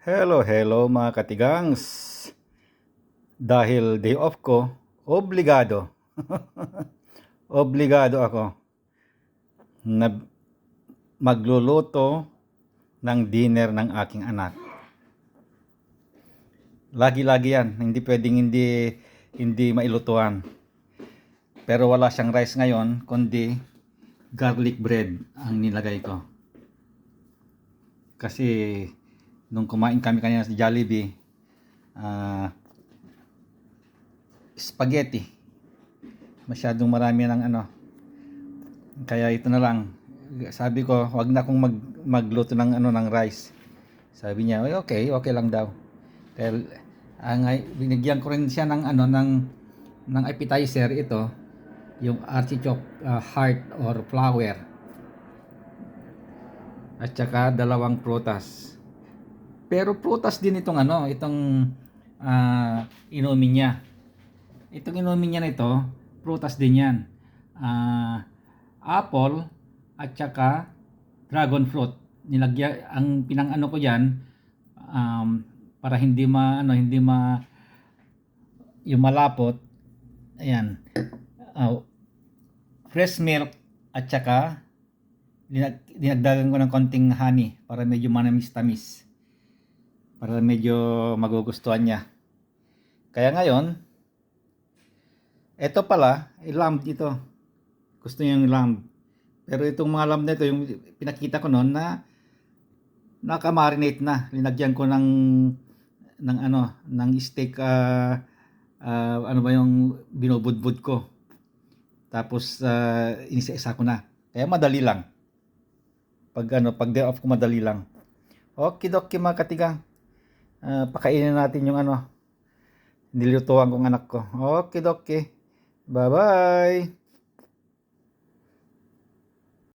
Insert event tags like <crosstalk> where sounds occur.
Hello, hello mga katigangs. Dahil day off ko, obligado. <laughs> obligado ako na magluluto ng dinner ng aking anak. Lagi-lagi yan, hindi pwedeng hindi hindi mailutuan. Pero wala siyang rice ngayon, kundi garlic bread ang nilagay ko. Kasi nung kumain kami kanina sa Jollibee, ah spaghetti. Masyadong marami ng ano. Kaya ito na lang. Sabi ko, wag na akong mag, magluto ng ano ng rice. Sabi niya, "Ay, okay, okay lang daw. Dahil ang binigyan ko rin siya ng ano ng ng appetizer ito, yung artichoke ah, heart or flower. At saka dalawang prutas. Pero prutas din itong ano, itong ah, inumin niya. Itong inumin niya na ito, prutas din yan. Ah, apple at saka dragon fruit. Nilagyan ang pinang-ano ko diyan um, para hindi ma ano, hindi ma yung malapot. Ayan. Ah, fresh milk at saka dinag, dinagdagan ko ng konting honey para medyo manamis-tamis. Para medyo magugustuhan niya. Kaya ngayon, ito pala, lamb ito. Gusto niya yung lamb. Pero itong mga lamb na ito, yung pinakita ko noon na nakamarinate na. Linagyan ko ng ng ano, ng steak ah, ah, ano ba yung binubudbud ko. Tapos uh, inisa-isa ko na. Kaya madali lang. Pag ano, pag day off ko madali lang. Okay, doki mga katigang. Ah, pakainin natin yung ano, nilutuan kong anak ko. Okay, doki. Bye-bye.